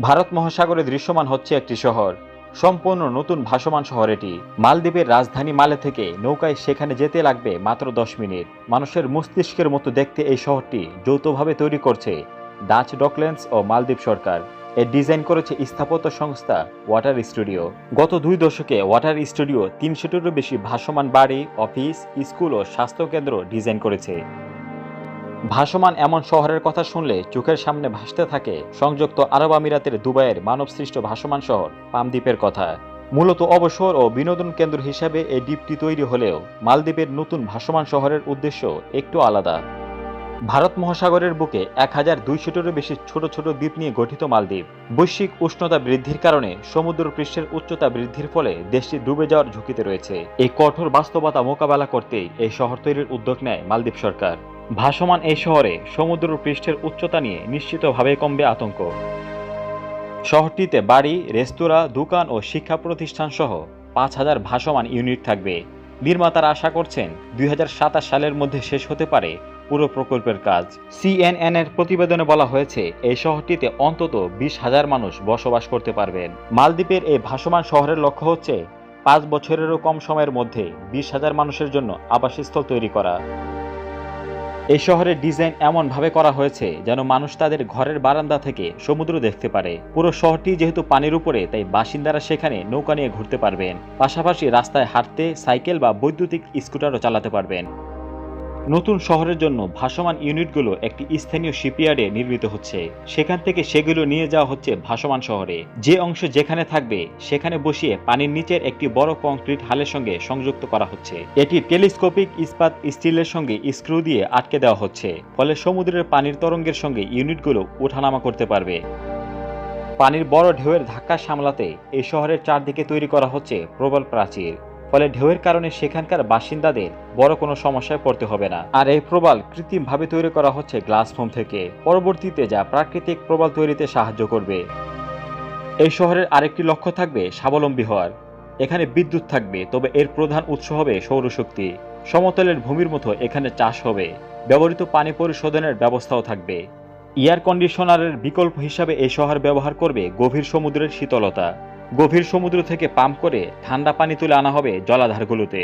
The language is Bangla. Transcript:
ভারত মহাসাগরে দৃশ্যমান হচ্ছে একটি শহর। সম্পূর্ণ নতুন ভাসমান শহর এটি। মালদ্বীপের রাজধানী মালে থেকে নৌকায় সেখানে যেতে লাগবে মাত্র দশ মিনিট। মানুষের মস্তিষ্কের মতো দেখতে এই শহরটি যৌথভাবে তৈরি করছে ডাচ ডকল্যান্ডস ও মালদ্বীপ সরকার। এর ডিজাইন করেছে স্থাপত্য সংস্থা ওয়াটার স্টুডিও। গত দুই দশকে ওয়াটার স্টুডিও তিনশোটিরও বেশি ভাসমান বাড়ি, অফিস, স্কুল ও স্বাস্থ্যকেন্দ্র ডিজাইন করেছে। ভাসমান এমন শহরের কথা শুনলে চোখের সামনে ভাসতে থাকে সংযুক্ত আরব আমিরাতের দুবাইয়ের মানবসৃষ্ট ভাসমান শহর পামদ্বীপের কথা। মূলত অবসর ও বিনোদন কেন্দ্র হিসাবে এই দ্বীপটি তৈরি হলেও মালদ্বীপের নতুন ভাসমান শহরের উদ্দেশ্য একটু আলাদা। ভারত মহাসাগরের বুকে এক হাজার দুইশোটিরও বেশি ছোট ছোট দ্বীপ নিয়ে গঠিত মালদ্বীপ। বৈশ্বিক উষ্ণতা বৃদ্ধির কারণে সমুদ্র পৃষ্ঠের উচ্চতা বৃদ্ধির ফলে দেশটি ডুবে যাওয়ার ঝুঁকিতে রয়েছে। এই কঠোর বাস্তবতা মোকাবেলা করতেই এই শহর তৈরির উদ্যোগ নেয় মালদ্বীপ সরকার। ভাসমান এই শহরে সমুদ্র পৃষ্ঠের উচ্চতা নিয়ে নিশ্চিতভাবে কমবে আতঙ্ক। শহরটিতে বাড়ি, রেস্তোরাঁ, দোকান ও শিক্ষা প্রতিষ্ঠান সহ পাঁচ হাজার ভাসমান ইউনিট থাকবে। নির্মাতারা আশা করছেন দুই হাজার সাতাশ সালের মধ্যে শেষ হতে পারে পুরো প্রকল্পের কাজ। সিএনএন এর প্রতিবেদনে বলা হয়েছে, এই শহরটিতে অন্তত বিশ হাজার মানুষ বসবাস করতে পারবেন। মালদ্বীপের এই ভাসমান শহরের লক্ষ্য হচ্ছে পাঁচ বছরেরও কম সময়ের মধ্যে বিশ হাজার মানুষের জন্য আবাসস্থল তৈরি করা। এই শহরের ডিজাইন এমন ভাবে করা হয়েছে যেন মানুষ তাদের ঘরের বারান্দা থেকে সমুদ্র দেখতে পারে। পুরো শহরটি যেহেতু পানির উপরে, তাই বাসিন্দারা সেখানে নৌকা নিয়ে ঘুরতে পারবেন। পাশাপাশি রাস্তায় হাঁটতে, সাইকেল বা বৈদ্যুতিক স্কুটারও চালাতে পারবেন। নতুন শহরের জন্য ভাসমান ইউনিটগুলো একটি স্থানীয় শিপইয়ার্ডে নির্মিত হচ্ছে। সেখান থেকে সেগুলো নিয়ে যাওয়া হচ্ছে ভাসমান শহরে। যে অংশ যেখানে থাকবে, সেখানে বসিয়ে পানির নিচের একটি বড় কংক্রিট হালের সঙ্গে সংযুক্ত করা হচ্ছে। এটি টেলিস্কোপিক ইস্পাত স্টিলের সঙ্গে স্ক্রু দিয়ে আটকে দেওয়া হচ্ছে, ফলে সমুদ্রের পানির তরঙ্গের সঙ্গে ইউনিটগুলো ওঠানামা করতে পারবে। পানির বড় ঢেউয়ের ধাক্কা সামলাতে এই শহরের চারদিকে তৈরি করা হচ্ছে প্রবল প্রাচীর। ফলে ঢেউয়ের কারণে সেখানকার বাসিন্দাদের বড় কোনো সমস্যায় পড়তে হবে না। আর এই প্রবাল কৃত্রিমভাবে তৈরি করা হচ্ছে গ্লাস ফোম থেকে। পরবর্তীতে যা প্রাকৃতিক প্রবাল তৈরিতে সাহায্য করবে। এই শহরের আরেকটি লক্ষ্য থাকবে স্বাবলম্বী হওয়ার। এখানে বিদ্যুৎ থাকবে, তবে এর প্রধান উৎস হবে সৌরশক্তি। সমতলের ভূমির মতো এখানে চাষ হবে। ব্যবহৃত পানি পরিশোধনের ব্যবস্থাও থাকবে। এয়ার কন্ডিশনারের বিকল্প হিসাবে এই শহর ব্যবহার করবে গভীর সমুদ্রের শীতলতা। গভীর সমুদ্র থেকে পাম্প করে ঠান্ডা পানি তুলে আনা হবে জলাধারগুলোতে।